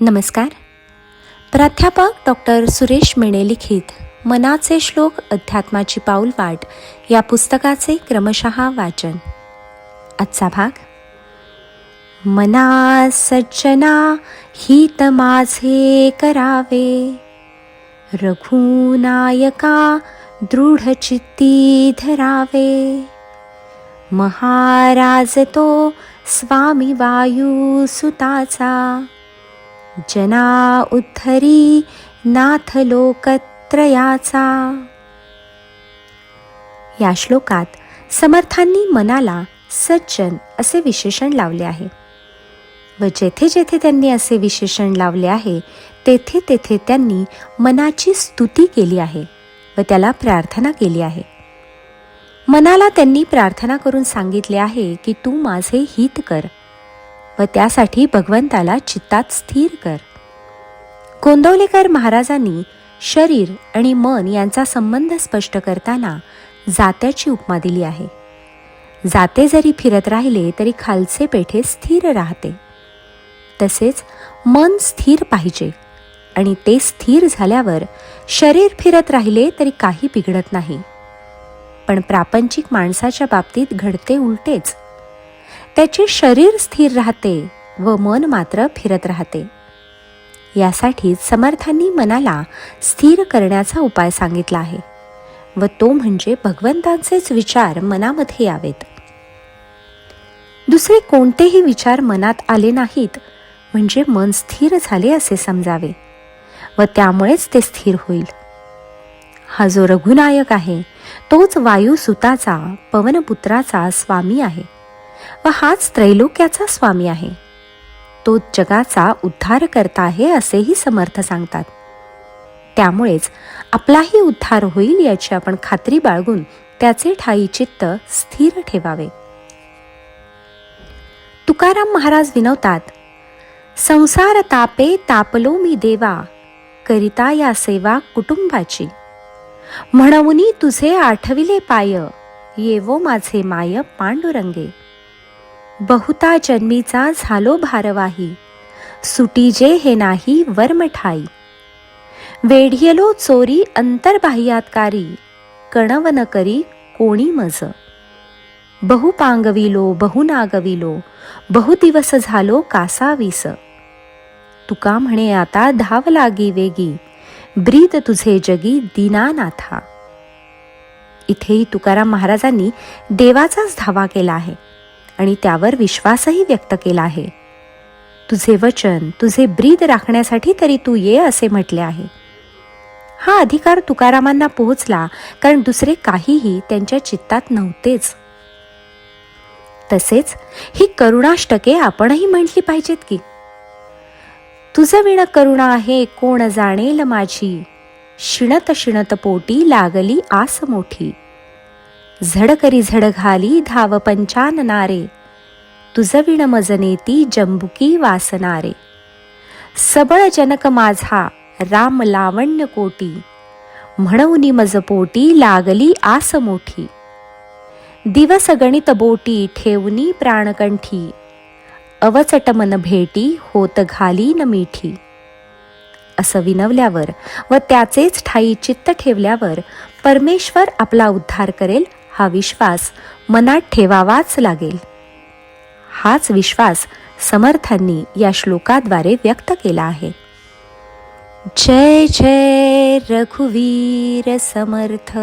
नमस्कार. प्राध्यापक डॉक्टर सुरेश मेणे लिखित मनाचे श्लोक अध्यात्माची पाऊल वाट या पुस्तकाचे क्रमशः वाचन. आजचा भाग मना सज्जना हित माझे करावे. रघुनायका दृढचित्ती धरावे. महाराज तो स्वामी वायू सुताचा. जना उद्धरी नाथ लोकत्रयाचा या श्लोकात समर्थांनी मनाला सज्जन असे विशेषण लावले आहे. व जेथे जेथे त्यांनी असे विशेषण लावले आहे तेथे तेथे त्यांनी मनाची स्तुती केली आहे व त्याला प्रार्थना केली आहे. मनाला त्यांनी प्रार्थना करून सांगितले आहे की तू माझे हित कर व त्यासाठी भगवंताला चित्तात स्थिर कर. गोंदवलेकर महाराजांनी शरीर आणि मन यांचा संबंध स्पष्ट करताना जात्याची उपमा दिली आहे. जाते जरी फिरत राहिले तरी खालचे पेठे स्थिर राहते. तसेच मन स्थिर पाहिजे आणि ते स्थिर झाल्यावर शरीर फिरत राहिले तरी काही बिघडत नाही. पण प्रापंचिक माणसाच्या बाबतीत घडते उलटेच. त्याचे शरीर स्थिर राहते व मन मात्र फिरत राहते. यासाठी समर्थांनी मनाला स्थिर करण्याचा उपाय सांगितला आहे व तो म्हणजे भगवंतांचेच विचार मनामध्ये यावेत. दुसरे कोणतेही विचार मनात आले नाहीत म्हणजे मन स्थिर झाले असे समजावे व त्यामुळेच ते स्थिर होईल. हा जो रघुनायक आहे तोच वायुसुताचा पवनपुत्राचा स्वामी आहे. व हाच त्रैलोक्याचा स्वामी आहे. तो जगाचा उद्धार करता आहे असेही समर्थ सांगतात. त्यामुळेच आपलाही उद्धार होईल याची आपण खात्री बाळगून त्याचे ठाई चित्त स्थिर ठेवावे. तुकाराम महाराज विनवतात संसार तापे तापलो मी देवा करिता या सेवा कुटुंबाची. म्हणूनी तुझे आठविले पाय येवो माझे माय पांडुरंगे. बहुता जन्मीचा झालो भारवाही. सुटीजे हे नाही वर्मठाई वेढियलो चोरी अंतर्बाह्यातकारी कणवन करी कोणी मज. बहुपांगविलो बहुनागविलो बहुदिवस झालो कासावीस तुका म्हणे आता धाव लागी वेगी ब्रीद तुझे जगी दीनानाथा इथेही तुकाराम महाराजांनी देवाचाच धावा केला आहे. आणि त्यावर विश्वासही व्यक्त केला आहे. तुझे वचन तुझे ब्रीद राखण्यासाठी तरी तू ये असे म्हटले आहे. हा अधिकार तुकारामांना पोहोचला कारण दुसरे काहीही त्यांच्या चित्तात नव्हतेच. तसेच ही करुणाष्टके आपणही म्हटली पाहिजेत की. तुझं विण करुणा आहे कोण जाणेल माझी. शिणत शिणत पोटी लागली आस मोठी. झडकरी झड घाली धाव पंचाननारे तुझविण मजनेती जंबुकी वासनारे. सबळ जनक माझा राम लावण्य कोटी. म्हणून मज पोटी लागली आस मोठी. दिवस गणित बोटी ठेवनी प्राणकंठी. अवचट मन भेटी होत घाली न मिठी. असं विनवल्यावर व त्याचेच ठाई चित्त ठेवल्यावर परमेश्वर आपला उद्धार करेल हा विश्वास मनात ठेवावाच लागेल. हाच विश्वास समर्थांनी या श्लोकाद्वारे व्यक्त केला आहे. जय जय रघुवीर समर्थ।